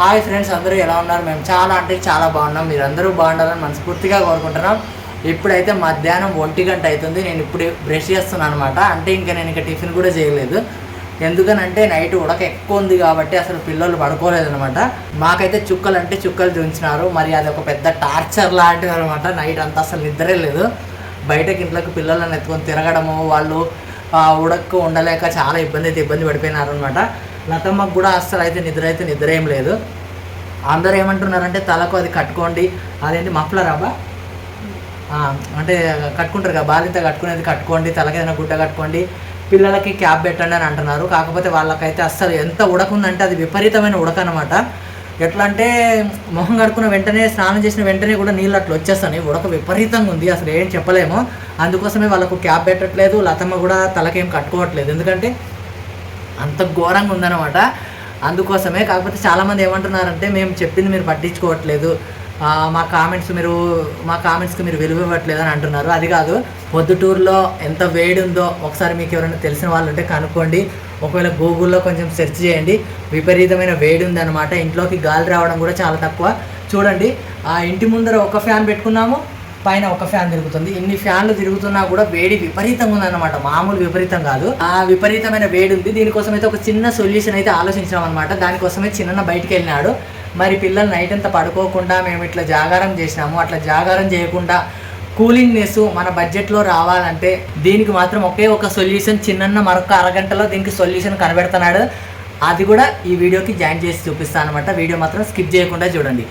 Hi friends అందరూ ఎలా ఉన్నారు? మేము చాలా అంటే చాలా బాగున్నాం. మీరు అందరూ బాగుండాలని మనస్ఫూర్తిగా కోరుకుంటున్నాం. ఇప్పుడైతే మధ్యాహ్నం ఒంటి గంట అవుతుంది. నేను ఇప్పుడు బ్రష్ చేస్తున్నాను అనమాట అంటే ఇంకా నేను ఇంకా టిఫిన్ కూడా చేయలేదు. ఎందుకనంటే నైట్ ఉడక ఎక్కువ ఉంది కాబట్టి అసలు పిల్లలు పడుకోలేదు అనమాట మాకైతే చుక్కలు అంటే చుక్కలు చూపించినారు మరి అది ఒక పెద్ద టార్చర్ లాంటిది అనమాట నైట్ అంతా అసలు నిద్రే లేదు. బయటకి ఇంట్లోకి పిల్లలను ఎత్తుకొని తిరగడము వాళ్ళు ఉడక్కు ఉండలేక చాలా ఇబ్బంది అయితే ఇబ్బంది పడిపోయినారు అనమాట లతమ్మకు కూడా అస్సలు అయితే నిద్ర అయితే నిద్ర ఏం లేదు. అందరూ ఏమంటున్నారంటే తలకు అది కట్టుకోండి. అదేంటి మఫ్లర్ అబ్బా? అంటే కట్టుకుంటారు కదా బాలింత కట్టుకునేది కట్టుకోండి తలకి ఏదైనా గుడ్డ కట్టుకోండి పిల్లలకి క్యాప్ పెట్టండి అని అంటున్నారు. కాకపోతే వాళ్ళకైతే అస్సలు ఎంత ఉడకుందంటే అది విపరీతమైన ఉడక అనమాట ఎట్లా అంటే మొహం కడుక్కున్న వెంటనే స్నానం చేసిన వెంటనే కూడా నీళ్ళు అట్లా వచ్చేస్తాయి ఉడక విపరీతంగా ఉంది అసలు ఏం చెప్పలేము. అందుకోసమే వాళ్ళకు క్యాప్ పెట్టట్లేదు లతమ్మ కూడా తలకేం కట్టుకోవట్లేదు. ఎందుకంటే అంత ఘోరంగా ఉందన్నమాట. అందుకోసమే కాకపోతే చాలామంది ఏమంటున్నారంటే మేము చెప్పింది మీరు పట్టించుకోవట్లేదు. మా కామెంట్స్ మీరు మా కామెంట్స్కి మీరు విలువ ఇవ్వట్లేదు అని అంటున్నారు. అది కాదు పొద్దుటూరులో ఎంత వేడి ఉందో ఒకసారి మీకు ఎవరైనా తెలిసిన వాళ్ళు ఉంటే కనుక్కోండి. ఒకవేళ గూగుల్లో కొంచెం సెర్చ్ చేయండి. విపరీతమైన వేడి ఉందన్నమాట ఇంట్లోకి గాలి రావడం కూడా చాలా తక్కువ. చూడండి ఆ ఇంటి ముందర ఒక ఫ్యాన్ పెట్టుకున్నాము. పైన ఒక ఫ్యాన్ తిరుగుతుంది. ఇన్ని ఫ్యాన్లు తిరుగుతున్నా కూడా వేడి విపరీతంగా ఉందన్నమాట. మామూలు విపరీతం కాదు. ఆ విపరీతమైన వేడి ఉంది. దీనికోసం అయితే ఒక చిన్న సొల్యూషన్ అయితే ఆలోచించాం అనమాట దానికోసమే చిన్న బయటికి వెళ్ళినాడు. మరి పిల్లలు నైట్ అంతా పడుకోకుండా మేము ఇట్లా జాగారం చేసినాము. అట్లా జాగారం చేయకుండా కూలింగ్నెస్ మన బడ్జెట్లో రావాలంటే దీనికి మాత్రం ఒకే ఒక సొల్యూషన్ చిన్న మరొక అరగంటలో దీనికి సొల్యూషన్ కనబెడుతున్నాడు. అది కూడా ఈ వీడియోకి జాయిన్ చేసి చూపిస్తాను అనమాట వీడియో మాత్రం స్కిప్ చేయకుండా చూడండి.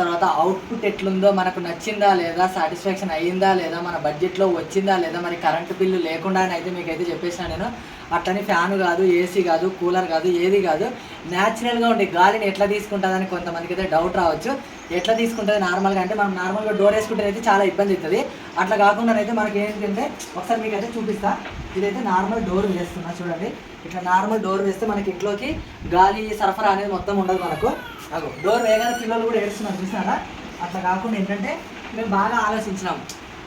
తర్వాత అవుట్పుట్ ఎట్లుందో మనకు నచ్చిందా లేదా సాటిస్ఫాక్షన్ అయ్యిందా లేదా మన బడ్జెట్లో వచ్చిందా లేదా మరి కరెంటు బిల్లు లేకుండా అని అయితే మీకు అయితే నేను. అట్లని ఫ్యాన్ కాదు ఏసీ కాదు కూలర్ కాదు ఏది కాదు. న్యాచురల్గా ఉండే గాలిని ఎట్లా తీసుకుంటుందని కొంతమందికి అయితే డౌట్ రావచ్చు. ఎట్లా తీసుకుంటుంది నార్మల్గా అంటే మనం నార్మల్గా డోర్ వేసుకుంటే అయితే చాలా ఇబ్బంది అవుతుంది. అట్లా కాకుండా అయితే మనకి ఏంటంటే ఒకసారి మీకు అయితే చూపిస్తా. ఇదైతే నార్మల్ డోర్ వేస్తున్నా చూడండి. ఇట్లా నార్మల్ డోర్ వేస్తే మనకి ఇంట్లోకి గాలి సరఫరా అనేది మొత్తం ఉండదు మనకు. అగో డోర్ వేయగానే పిల్లలు కూడా ఏడుస్తున్నారు చూసారా? అట్లా కాకుండా ఏంటంటే మేము బాగా ఆలోచించినాం.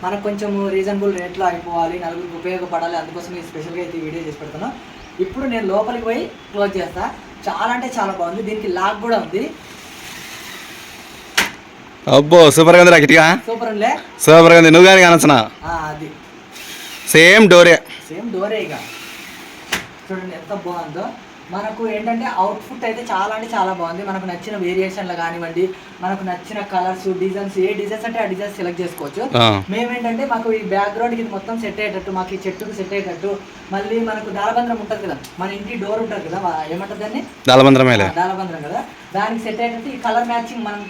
మనకు కొంచెం రీజనబుల్ రేట్లో అయిపోవాలి నలుగురికి ఉపయోగపడాలి అందుకోసం ఈ స్పెషల్గా అయితే వీడియో చేసి పెడుతున్నాం. ఇప్పుడు నేను లోపలికి పోయి క్లోజ్ చేస్తా. చాలా అంటే చాలా బాగుంది. దీనికి లాక్ కూడా ఉంది. అబ్బో సూపర్గా ఉంది రాకెట్గా సూపర్ ఉందిలే. సూపర్గా ఉంది. నువ్వు కానీ కానొచ్చిన అది. సేమ్ డోరే సేమ్ డోరే ఇక. చూడండి ఎంత బాగుందో. మనకు ఏంటంటే అవుట్ఫుట్ అయితే చాలా అంటే చాలా బాగుంది. మనకు నచ్చిన వేరియేషన్లు కానివ్వండి మనకు నచ్చిన కలర్స్ డిజైన్స్ ఏ డిజైన్స్ అంటే ఆ డిజైన్స్ సెలెక్ట్ చేసుకోవచ్చు. మేమేంటంటే మాకు ఈ బ్యాక్గ్రౌండ్ ఇది మొత్తం సెట్ అయ్యేటట్టు మాకు ఈ చెట్టుకు సెట్ అయ్యేటట్టు మళ్ళీ మనకు దాలబంద్రం ఉంటుంది కదా మన ఇంటి డోర్ ఉంటుంది కదా ఏమంటుంది దాన్ని? దాలబంద్రమేలే ఆ, దాలబంద్రం కదా. దానికి సెట్ అయ్యేటట్టు ఈ కలర్ మ్యాచింగ్ మనం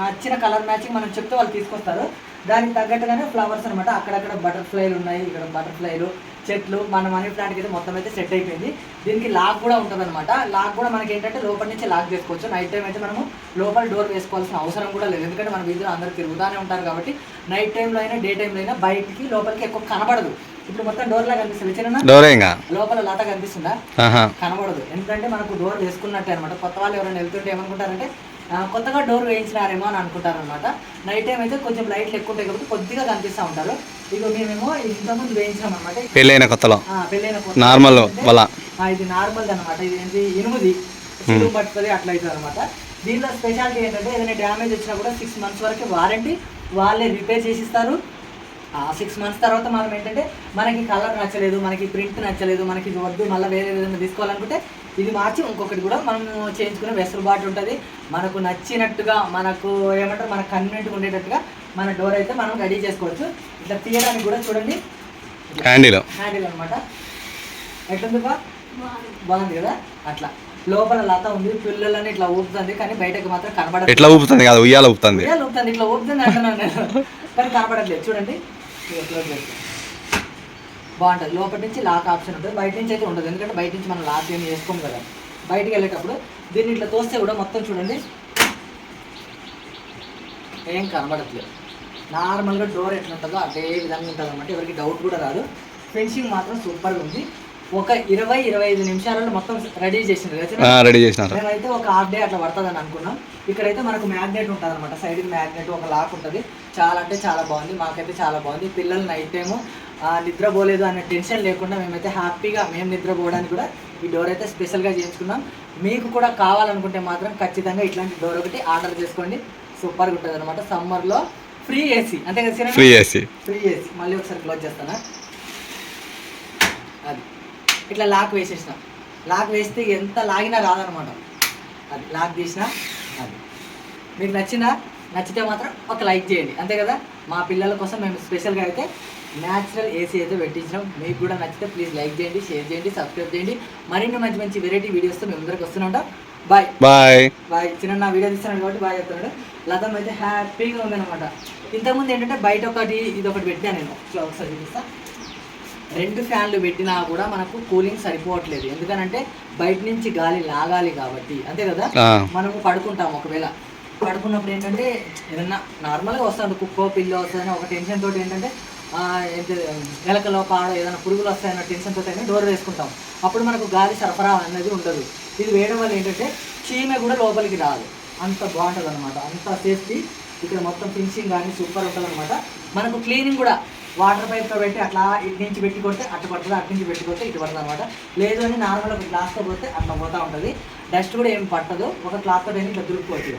నచ్చిన కలర్ మ్యాచింగ్ మనం చెప్తే వాళ్ళు తీసుకొస్తారు. దానికి తగ్గట్టుగానే ఫ్లవర్స్ అనమాట అక్కడక్కడ బటర్ఫ్లైలు ఉన్నాయి ఇక్కడ బటర్ఫ్లైలు చెట్లు మన మనీ ప్లాంట్కి అయితే మొత్తం అయితే సెట్ అయిపోయింది. దీనికి లాక్ కూడా ఉంటుంది అనమాట లాక్ కూడా మనకి ఏంటంటే లోపల నుంచి లాక్ చేసుకోవచ్చు. నైట్ టైం అయితే మనము లోపల డోర్ వేసుకోవాల్సిన అవసరం కూడా లేదు. ఎందుకంటే మన వీధిలో అందరూ తిరుగుతూనే ఉంటారు కాబట్టి నైట్ టైంలో అయినా డే టైంలో అయినా బయటికి లోపలికి ఎక్కువ కనబడదు. ఇప్పుడు మొత్తం డోర్ లాగా కనిపిస్తుంది. చిన్న లోపల లాట కనిపిస్తుందా? కనబడదు. ఎందుకంటే మనకు డోర్ వేసుకున్నట్టే అనమాట కొత్త వాళ్ళు ఎవరైనా వెళ్తుంటే ఏమనుకుంటారంటే కొత్తగా డోర్ వేయించినారేమో అని అనుకుంటారు అనమాట నైట్ టైం అయితే కొంచెం లైట్లు ఎక్కువ ఉంటాయి కాబట్టి కొద్దిగా కనిపిస్తూ ఉంటారు. ఇక మేమేమో ఇంతకుముందు వేయించాం అనమాట పెళ్ళైన కొత్తలో. పెళ్ళైన కొత్త నార్మల్ వల. ఇది నార్మల్ అనమాట ఇది ఏంటి? ఇనుముది సిలువు పట్టుతుంది అట్లా అవుతుంది అనమాట దీనిలో స్పెషాలిటీ ఏంటంటే ఏదైనా డ్యామేజ్ వచ్చినా కూడా సిక్స్ మంత్స్ వరకు వారంటీ వాళ్ళే రిపేర్ చేసిస్తారు. ఆ సిక్స్ మంత్స్ తర్వాత మనం ఏంటంటే మనకి కలర్ నచ్చలేదు మనకి ప్రింట్ నచ్చలేదు మనకి ఇది వద్దు మళ్ళీ వేరే ఏదైనా తీసుకోవాలనుకుంటే ఇది మార్చి ఇంకొకటి కూడా మనం చేయించుకునే వెసులుబాటు ఉంటుంది. మనకు నచ్చినట్టుగా మనకు ఏమంటారు మనకు కన్వీనెంట్గా ఉండేటట్టుగా మన డోర్ అయితే మనం రెడీ చేసుకోవచ్చు. ఇట్లా తీయడానికి కూడా చూడండి. హ్యాండిల్ హ్యాండిల్ అనమాట ఎట్లుంది బా? బాగుంది కదా? అట్లా. లోపల లత ఉంది పిల్లలని ఇట్లా ఊపుతుంది కానీ బయటకు మాత్రం కనబడదు ఎట్లా ఊపుతుంది కాదు ఉయ్యాల ఊపుతుంది. ఉయ్యాల ఊపుతుంది ఇట్లా ఊపుతుంది అంటున్నాను నేను. కానీ కనబడట్లేదు. చూడండి. క్లోజ్ చేస్తాం బాగుంటుంది. లోపల నుంచి లాక్ ఆప్షన్ ఉంటుంది. బయట నుంచి అయితే ఉండదు. ఎందుకంటే బయట నుంచి మనం లాక్ ఏమి చేసుకోము కదా. బయటికి వెళ్ళేటప్పుడు దీన్ని ఇట్లా తోస్తే కూడా మొత్తం చూడండి. ఏం కనబడట్లేదు. నార్మల్గా డోర్ ఎట్లా ఉంటుందో అదే విధంగా ఉంటుంది అనమాట ఎవరికి డౌట్ కూడా రాదు. ఫెన్సింగ్ మాత్రం సూపర్గా ఉంది. ఒక ఇరవై ఇరవై ఐదు నిమిషాలలో మొత్తం రెడీ కదా రెడీ చేసినారు. మేమైతే ఒక హాఫ్ డే అట్లా పడుతుందని అనుకున్నాం. ఇక్కడైతే మనకు మ్యాగ్నెట్ ఉంటుంది అనమాట సైడ్ మ్యాగ్నెట్ ఒక లాక్ ఉంటుంది. చాలా అంటే చాలా బాగుంది. మాకైతే చాలా బాగుంది. పిల్లలు నైట్ టైము నిద్రపోలేదు అనే టెన్షన్ లేకుండా మేమైతే హ్యాపీగా మేము నిద్రపోవడానికి కూడా ఈ డోర్ అయితే స్పెషల్గా చేయించుకున్నాం. మీకు కూడా కావాలనుకుంటే మాత్రం ఖచ్చితంగా ఇట్లాంటి డోర్ ఒకటి ఆర్డర్ చేసుకోండి. సూపర్గా ఉంటుంది అనమాట సమ్మర్లో ఫ్రీ ఏసీ. అంతే కదా? Free AC. Free AC. మళ్ళీ ఒకసారి క్లోజ్ చేస్తానా? అది. ఇట్లా లాక్ వేసేసిన. లాక్ వేస్తే ఎంత లాగినా రాదనమాట. అది లాక్ తీసిన అది. మీకు నచ్చిందా? నచ్చితే మాత్రం ఒక లైక్ చేయండి. అంతే కదా? మా పిల్లల కోసం మేము స్పెషల్గా అయితే న్యాచురల్ ఏసీ అయితే పెట్టించినాం. మీకు కూడా నచ్చితే ప్లీజ్ లైక్ చేయండి షేర్ చేయండి సబ్స్క్రైబ్ చేయండి. మరిన్ని మంచి మంచి వెరైటీ వీడియోస్తో మేము అందరికి వస్తూనే ఉంటాం బాయ్ బాయ్ బాయ్ చిన్న నా వీడియో తీస్తున్నాడు కాబట్టి బాగా చెప్తున్నాడు. లతం అయితే హ్యాపీగా ఉందన్నమాట. ఇంతకుముందు ఏంటంటే బయట ఒకటి ఇది ఒకటి పెట్టాను నేను. ఒకసారి చూపిస్తా రెండు ఫ్యాన్లు పెట్టినా కూడా మనకు కూలింగ్ సరిపోవట్లేదు. ఎందుకనంటే బయట నుంచి గాలి లాగాలి కాబట్టి. అంతే కదా? మనము పడుకుంటాం ఒకవేళ. పడుకున్నప్పుడు ఏంటంటే ఏదన్నా నార్మల్గా వస్తుంది కుక్కో పిల్లో వస్తుందని ఒక టెన్షన్ తోటి ఏంటంటే ఎలకలో పాడో ఏదైనా పురుగులు వస్తాయన్న టెన్షన్ తోటి అయినా డోర్ వేసుకుంటాం. అప్పుడు మనకు గాలి సరఫరా అనేది ఉండదు. ఇది వేయడం వల్ల ఏంటంటే చీమె కూడా లోపలికి రాదు. అంత బాగుంటుంది అనమాట అంత సేఫ్టీ. ఇక్కడ మొత్తం ఫినిషింగ్ కానీ సూపర్ ఉంటుంది అనమాట మనకు క్లీనింగ్ కూడా వాటర్ పైప్తో పెట్టి అట్లా ఇటు నుంచి పెట్టి కొడితే అటు పడుతుంది అటు నుంచి పెట్టి కొడితే ఇటు పడుతుంది అనమాట లేదు అని నార్మల్ ఒక గ్లాస్తో పోతే అట్లా పోతూ ఉంటుంది. డస్ట్ కూడా ఏం పట్టదు. ఒక క్లాత్తో పెట్టి ఇట్లా దురుక్కోవచ్చు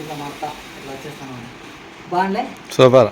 ఇట్లా మొత్తం ఇట్లా వచ్చేస్తాను. బాగుండే సూపర్.